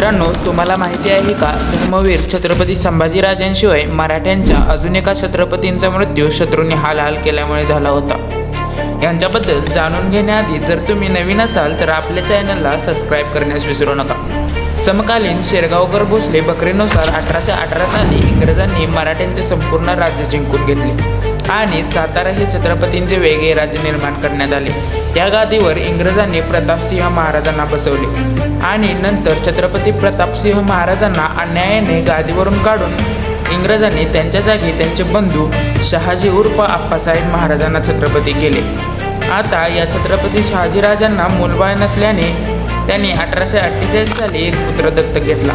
मित्रांनो तुम्हाला माहिती आहे का धर्मवीर छत्रपती संभाजीराजांशिवाय मराठ्यांच्या अजून एका छत्रपतींचा मृत्यू शत्रूंनी हालहाल केल्यामुळे झाला होता. यांच्याबद्दल जाणून घेण्याआधी जर तुम्ही नवीन असाल तर आपल्या चॅनलला सबस्क्राईब करण्यास विसरू नका. समकालीन शेरगावकर भोसले बकरीनुसार अठराशे अठरा साली इंग्रजांनी मराठ्यांचे संपूर्ण राज्य जिंकून घेतले. आणि सातारा हे छत्रपतींचे वेगळे राज्य निर्माण करण्यात आले. त्या गादीवर इंग्रजांनी प्रतापसिंह महाराजांना बसवले आणि नंतर छत्रपती प्रतापसिंह महाराजांना अन्यायाने गादीवरून काढून इंग्रजांनी त्यांच्या जागी त्यांचे बंधू शहाजी उर्फ आप्पासाहेब महाराजांना छत्रपती केले. आता या छत्रपती शहाजीराजांना मूलबाळ नसल्याने त्यांनी अठराशे अठ्ठेचाळीस साली एक पुत्र दत्तक घेतला.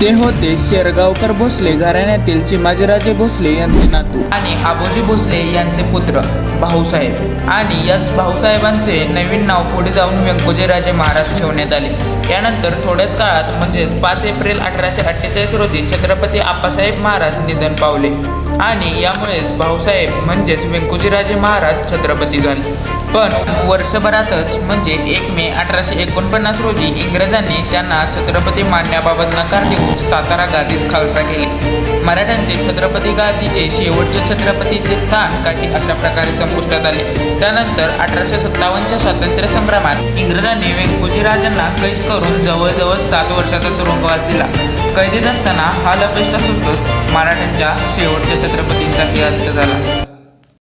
ते होते शेरगावकर भोसले घराण्यातील चिमाजीराजे भोसले यांचे नातू. आणि आबोजी भोसले यांचे पुत्र भाऊसाहेब. आणि याच भाऊसाहेबांचे नवीन नाव पुढे जाऊन व्यंकोजीराजे महाराज ठेवण्यात आले. यानंतर थोड्याच काळात म्हणजेच पाच एप्रिल अठराशे अठ्ठेचाळीस रोजी छत्रपती आप्पासाहेब महाराज निधन पावले. आणि यामुळेच भाऊसाहेब म्हणजेच व्यंकोजीराजे महाराज छत्रपती झाले. पण वर्षभरातच म्हणजे एक मे अठराशे एकोणपन्नास रोजी इंग्रजांनी त्यांना छत्रपती मानण्याबाबत नकार देऊन सातारा गादीच खालसा केली. मराठ्यांचे छत्रपती गादीचे शेवटचे छत्रपतीचे स्थान काही अशा प्रकारे संपुष्टात आले. त्यानंतर अठराशे सत्तावन्नच्या स्वातंत्र्य संग्रामात इंग्रजांनी वेंकोजीराजांना कैद करून जवळजवळ सात वर्षाचा तुरुंगवास दिला. कैदेत असताना हा लपेष्टा सुचत मराठ्यांच्या शेवटच्या छत्रपतींचाही अंत झाला.